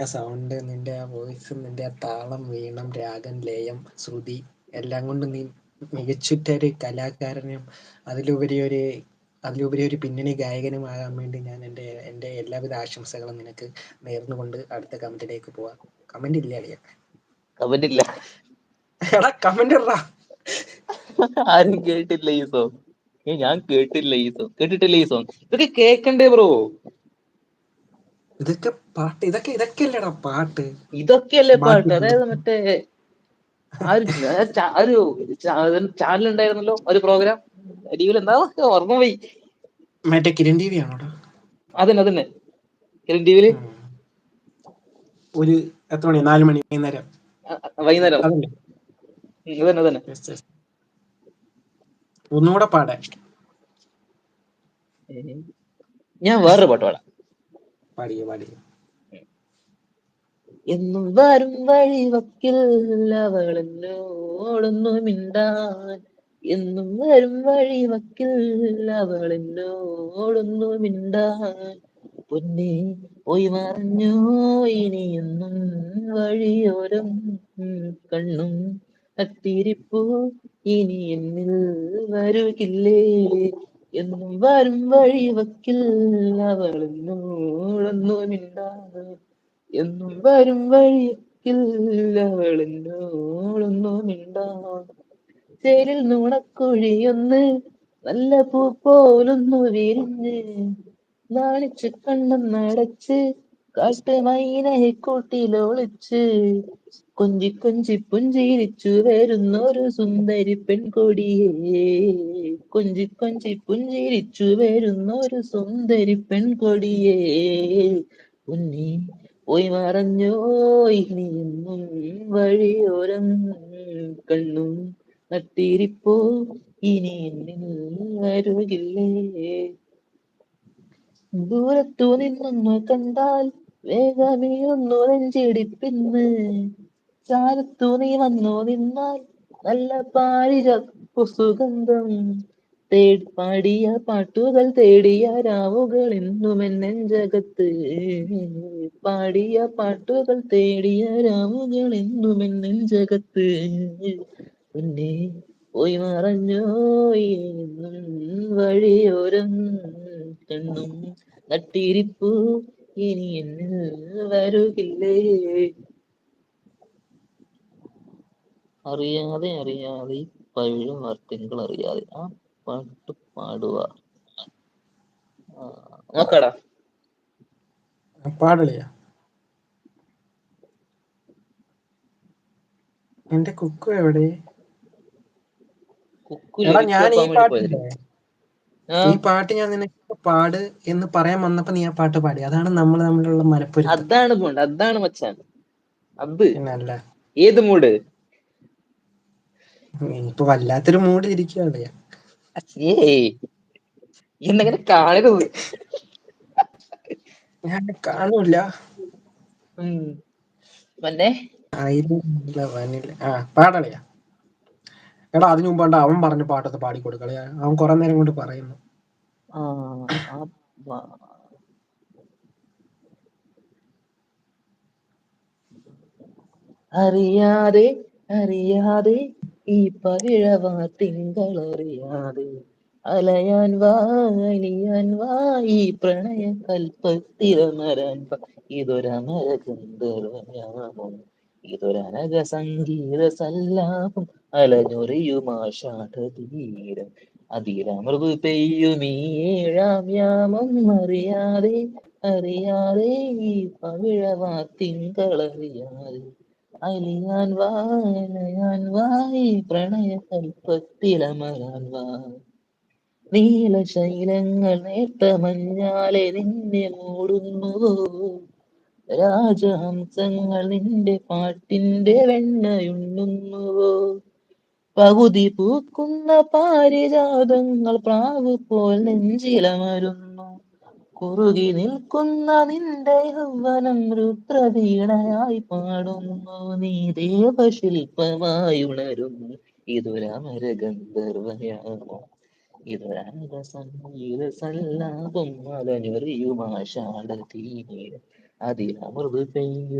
ആ സൗണ്ട് നിന്റെ ആ വോയിസ് നിന്റെ ആ താളം വീണം രാഗം ലയം ശ്രുതി എല്ലാം കൊണ്ടും നീ മികച്ചിട്ടൊരു കലാകാരനും അതിലുപരി ഒരു അതിലുപരി ഒരു പിന്നണി ഗായകനുമാകാൻ വേണ്ടി ഞാൻ എന്റെ എന്റെ എല്ലാവിധ ആശംസകളും നിനക്ക് നേർന്നുകൊണ്ട് അടുത്ത കമന്റിലേക്ക് പോവാം. കമന്റ് ഇല്ല അളിയ. കമന്റ് ഇല്ല. എടാ കമന്റ് ഇടാ ആരും കേട്ടില്ല ഈ സോങ് ഞാൻ കേട്ടില്ല ഈ സോങ് കേട്ടിട്ടില്ല ഈ സോങ് ഇതൊക്കെ കേക്കണ്ടേ ബ്രോ ഇതൊക്കെ പാട്ട് ഇതൊക്കെ ഇതൊക്കെ അല്ലേടാ പാട്ട്. ഇതൊക്കെയല്ലേ പാട്ട്. അതായത് മറ്റേ ആ ഒരു ചാനൽ ഉണ്ടായിരുന്നല്ലോ ഒരു പ്രോഗ്രാം. അടിയിൽ എന്താ ഓർമ്മ പോയി. മറ്റേ കിരൺ ടി വി ആണോടാ? അതന്നെ അതന്നെ. കിരൺ ടിവിയിൽ വിയിൽ? ഒരു എത്ര മണി? നാല് മണി വൈകുന്നേരം. വൈകുന്നേരം. അതന്നെ അതന്നെ. ഒന്നുകൂടെ പാടാ ഞാൻ വേറൊരു പാട്ട് പാടാം. പാടിയ പാടിയ. എന്നും വരും വഴി വക്കിൽ അവളെന്നോടൊന്നു മിണ്ടാൻ. എന്നും വരും വഴി വക്കിൽ അവളെന്നോടൊന്നു മിണ്ടാൻ. പൊന്നെ പോയി മറഞ്ഞോ ഇനിയെന്നും വഴിയോരം കണ്ണും കത്തിരിപ്പോ. ഇനി എന്നിൽ വരുകില്ലേ? എന്നും വരും വഴി വക്കിൽ അവളെന്നോടൊന്നു മിണ്ടാതെ. എന്നും വരും വഴിക്കിൽ അവളെന്നോടൊന്നു മിണ്ടാതെ. ചേരിൽ നുണക്കുഴിയൊന്ന് നല്ല പൂ പോലൊന്നു വിരിഞ്ഞ് നാണിച്ച് കണ്ണം നടച്ച് കാട്ടുമൈനയെ കൂട്ടിലൊളിച്ച് കൊഞ്ചി കൊഞ്ചി പുഞ്ചിരിച്ചു വരുന്നൊരു സുന്ദരി പെൺകൊടിയേ. കൊഞ്ചി കൊഞ്ചി പുഞ്ചിരിച്ചു വരുന്ന ഒരു സുന്ദരി പെൺകൊടിയേ. ഉണ്ണി പോയി മറഞ്ഞോ ഇനിയെന്നും വഴിയോരം കണ്ണും നട്ടിരിപ്പോ. ഇനി വരുകില്ലേ. ദൂരത്തു നിന്നൊന്നു കണ്ടാൽ വേഗമേ ഒന്നു നെഞ്ചിടിപ്പിന്ന്. ചാരത്തു നീ വന്നു നിന്നാൽ നല്ല പാരിജ സുഗന്ധം തേടി പാടിയ പാട്ടുകൾ തേടിയ രാവുകൾ എന്നും നെഞ്ചകത്ത് പാടിയ പാട്ടുകൾ തേടിയ രാവുകൾ എന്നും നെഞ്ചകത്ത് പിന്നെ പോയി മറഞ്ഞോ എന്നും വഴിയോരം കണ്ണും നട്ടിരിപ്പു ഇനി എന്നിൽ വരുകില്ലേ? അറിയാതെ അറിയാതെ പഴും വാർത്തകൾ അറിയാതെ ആ പാട്ട് പാടുക. നോക്കടാ. പാടളിയ എന്റെ കുക്കു എവിടെ? ഞാൻ ഈ ഈ പാട്ട് ഞാൻ നിനക്ക് പാട് എന്ന് പറയാൻ വന്നപ്പോ നീ ആ പാട്ട് പാടി. അതാണ് നമ്മൾ തമ്മിലുള്ള മലപ്പുരം അതാണ് അതാണ് മച്ചാൻ. അത്. ഏത് മൂഡ്? ഇപ്പൊ വല്ലാത്തൊരു മൂഡ് ഇരിക്കുകയാണ് ഏയ് എന്നങ്ങനെ കാണരുത്. ഞാൻ കാണൂല പാടളിയ. എടാ അതിനു മുമ്പാണ്ട് അവൻ പറഞ്ഞ പാട്ടൊന്ന് പാടിക്കൊടുക്കളയാ അവൻ കുറെ നേരം കൊണ്ട് പറയുന്നു. അറിയാതെ അറിയാതെ ഈ പവിഴവാ തിങ്കളറിയാതെ അലയാൻ വാ അലിയാൻ വാ ഈ പ്രണയ കൽപ്പത്തിരമരാൻ വാ. ഇതൊരമര ഗന്ധർവയാമം ഇതൊരനക സംഗീത സല്ലാപം അലഞ്ഞൊറിയുമാഷാഠതീരം അതിരമൃത് പെയ്യുമീ ഏഴാം യാമം അറിയാതെ അറിയാതെ ഈ പവിഴവാ തിങ്കളറിയാതെ അലിയാൻ വായനയാൻ വായി വാ ഈ പ്രണയ കൽപ്പത്തിലമരാൻ വാ നീലശൈലങ്ങൾ നേർത്ത മഞ്ഞാലെ നിന്നെ മൂടുന്നുവോ രാജഹംസങ്ങൾ നിന്റെ പാട്ടിന്റെ വെണ്ണയുണ്ണുന്നുവോ പകുതി പൂക്കുന്ന പാരിജാതങ്ങൾ പ്രാവ് പോൽ നെഞ്ചിലമരുന്നു. കുറുകി നിൽക്കുന്ന നിന്റെ യൗവനം രുദ്രവീണയായി പാടുന്നു. നീ ദേവശില്പമായി ഉണരുന്നു. ഇതൊരമര ഗന്ധർവയാമോ ഇതൊരനക സംഗീത സല്ലാപം അലഞ്ഞൊറിയുമാഷാഢ തീരെ അതിലമൃത് പെയ്യും